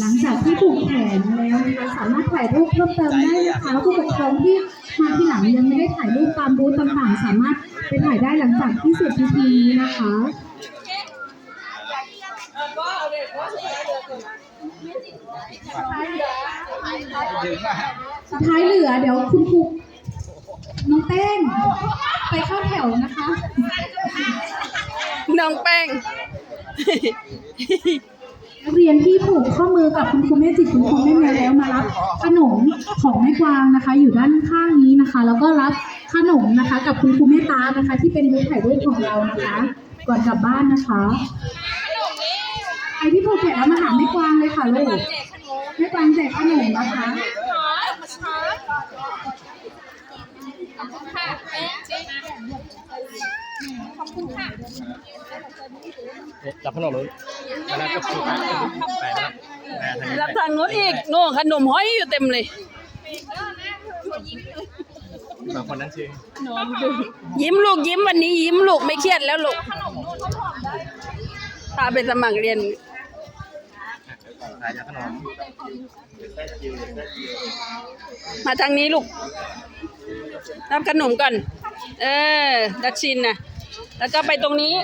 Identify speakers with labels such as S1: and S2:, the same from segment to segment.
S1: หลังจากที่ผูกแขนแล้วนะคะสามารถถ่ายรูปเพิ่มเติมได้นะคะผู้ปกครองที่มาที่หลังยังไม่ได้ถ่ายรูปตามบูธต่างๆ สามารถไปถ่ายได้หลังจากที่เสร็จพิธีนี้นะคะสุดท้ายเหลือเดี๋ยวคุณครูน้องแป้ง ไปเข้าแถวนะคะ
S2: น้องแป้ง
S1: นักเรียนที่ผูกข้อมือกับคุณครูแม่จิตคุณครูแม่แมวแล้วมารับขนมของแม่กวางนะคะ อยู่ด้านข้างนี้นะคะ แล้วก็รับขนมนะคะ กับคุณครูแม่ตานะคะ ที่เป็นบูธถ่ายรูปของเรานะคะ ก่อนกลับบ้านนะคะใครที่ผูกแขนแล้วมาหาแม่กวางเลยค่ะลูกแม่กวางแจกขนมนะคะ
S3: จับขนมเลยแล้วก็ชูไปไปแล้วไปทางนี้
S2: รับทางนู้นอีกโน่ขนมห้อยอยู่เต็มเลย
S3: สองคนนั้นชื่อ
S2: ยิ้มลูกยิ้มวันนี้ยิ้มลูกไม่เครียดแล้วลูกพาไปสมัครเรียน
S3: ถ่ายจากขนม
S2: มาทางนี้ลูก รับขนมก่อน เออ ดักชินนะแล้วก็ไปตรงนี้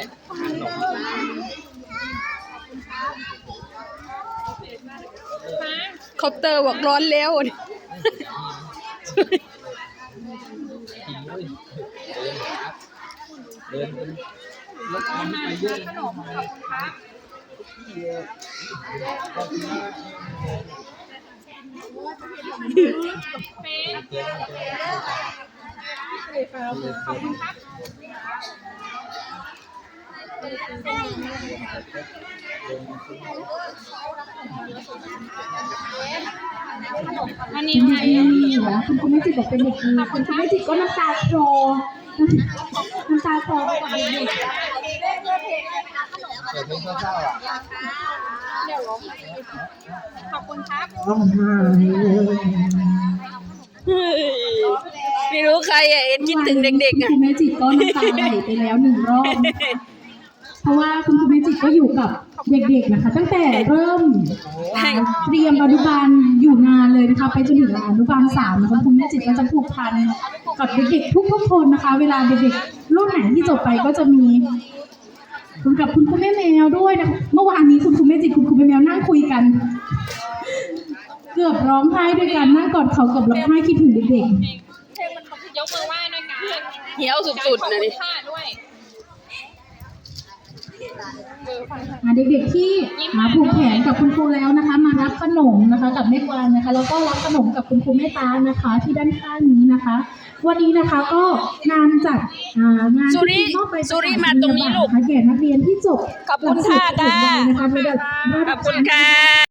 S2: คาน์เตอร์บอกร้อนแล้ว
S3: เดินรถมันไปเยอะ
S2: อันนี้
S1: เป็น
S2: ใคร
S1: เด็กดีนะคุณครูแม่จิตบอกเป็นเด็กดีคุณครูแม่จิตก็น้ำตาคลอน้ำตาคลอไปกับเด็ก
S3: เปิดเพลงเศร้าๆอะ
S1: ร้องไห้เลย
S2: เฮ้ยไม่รู้ใครอะเอ็นคิดถึงเด็กๆอะ
S1: คุณแม่จิตก็น้ำตาไหลไปแล้วหนึ่งรอบ เพราะว่าคุณครูแม่จิตก็อยู่กับเด็กๆนะคะ ตั้งแต่เริ่มอ่าเตรียมอนุบาลอยู่นานเลยนะคะ ไปจนถึงอนุบาลสามนะคะคุณแม่จิตก็จะผูกพันกับเด็กๆทุกๆคนนะคะ เวลาเด็กๆรุ่นไหนที่จบไปก็จะมีคุณกับคุณครูแม่แมวด้วยนะเมื่อวานนี้คุณครูแม่จิตคุณครูแม่แมวนั่งคุยกัน เกือบร้องไห้ด้วยกันนั่งกอดเขาเกือบร้องไห้คิดถึงเด็ก
S4: เพลงมันยกมือไหว้ด้วยกัน
S2: เหี่ยวสุดๆนะนี่
S4: ท่าด้วย
S1: ๆ อ่าเด็กๆที่มาผูกแขนกับคุณครูแล้วนะคะ มารับขนมนะคะ กับแม่กวางนะคะแล้วก็รับขนมกับคุณครูแม่ตานะคะ ที่ด้านข้างนี้นะคะ วันนี้นะคะก็งานจัดอ่างาน
S2: สุริ
S1: พิธีมอบใบ
S2: สุริมาตรงนี้ลูก
S1: นะคะแก่นักเรียนที่จบ
S2: ขอบคุณค่ะ
S1: หลักสูตรจบไวนะคะระดับระ
S2: ข
S1: ดั
S2: อบคุณค่ะ